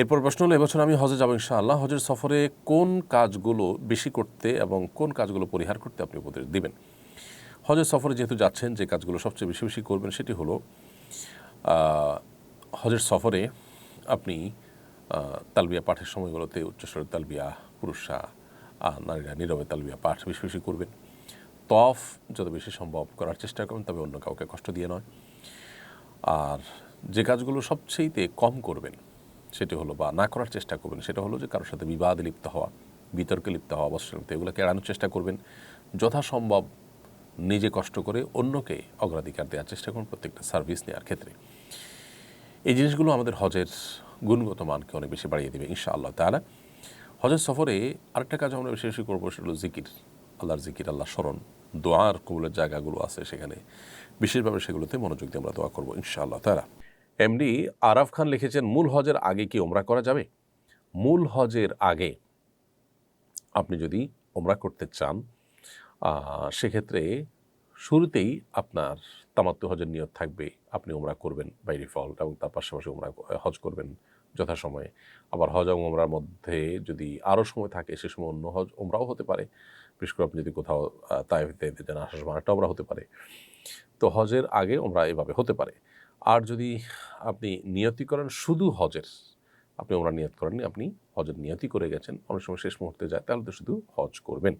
এরপর প্রশ্ন হলো, এবছর আমি হজে যাব ইনশাআল্লাহ। হজের সফরে কোন কাজগুলো বেশি করতে এবং কোন কাজগুলো পরিহার করতে আপনি উপদেশ দিবেন? হজের সফরে যেহেতু যাচ্ছেন, যে কাজগুলো সবচেয়ে বেশি বেশি করবেন সেটি হলো হজের সফরে আপনি তালবিয়া পাঠের সময়গুলোতে উচ্চস্বরের তালবিয়া পুরুষরা নারীরা নীরবে তালবিয়া পাঠ বেশি বেশি করবেন। তফ যত বেশি সম্ভব করার চেষ্টা করবেন, তবে অন্য কাউকে কষ্ট দিয়ে নয়। আর যে কাজগুলো সবচেয়েতে কম করবেন সেটি হলো বা না করার চেষ্টা করবেন, সেটা হলো যে কারোর সাথে বিবাদে লিপ্ত হওয়া, বিতর্কে লিপ্ত হওয়া অবশ্যই এগুলোকে এড়ানোর চেষ্টা করবেন। যথাসম্ভব নিজে কষ্ট করে অন্যকে অগ্রাধিকার দেওয়ার চেষ্টা করুন প্রত্যেকটা সার্ভিস নেওয়ার ক্ষেত্রে। এই জিনিসগুলো আমাদের হজের গুণগত মানকে অনেক বেশি বাড়িয়ে দেবে ইনশা আল্লাহ তাহলে হজের সফরে আরেকটা কাজ আমরা বেশি বেশি করব, সেটা হলো জিকির, আল্লাহর জিকির আল্লাহ স্মরণ। দোয়ার কবুলের জায়গাগুলো আছে সেখানে। বিশেষভাবে সেগুলোতে মনোযোগ দিয়ে আমরা দোয়া করব, ইনশাআল্লাহ তারা এমডি আরাফ খান লিখেছেন, মূল হজের আগে কি ওমরা করা যাবে? মূল হজের আগে আপনি যদি ওমরা করতে চান সেক্ষেত্রে শুরুতেই আপনার তামাত্তু হজের নিয়ত থাকবে, আপনি ওমরা করবেন বাই ডিফল্ট এবং তার পাশাপাশি ওমরা হজ করবেন যথাসময়ে। আবার হজ এবং ওমরার মধ্যে যদি আরও সময় থাকে, সে সময় অন্য হজ ওমরাও হতে পারে। বিশেষ করে আপনি যদি কোথাও তাই যেন আসার সময় একটা ওমরা হতে পারে। তো হজের আগে ওমরা এভাবে হতে পারে। আর যদি আপনি নিয়তি করেন, শুধু হজের, আপনি ওমরা নিয়ত করেননি, আপনি হজের নিয়তি করে গেছেন, অনেক সময় শেষ মুহূর্তে যায়, তাহলে তো শুধু হজ করবেন।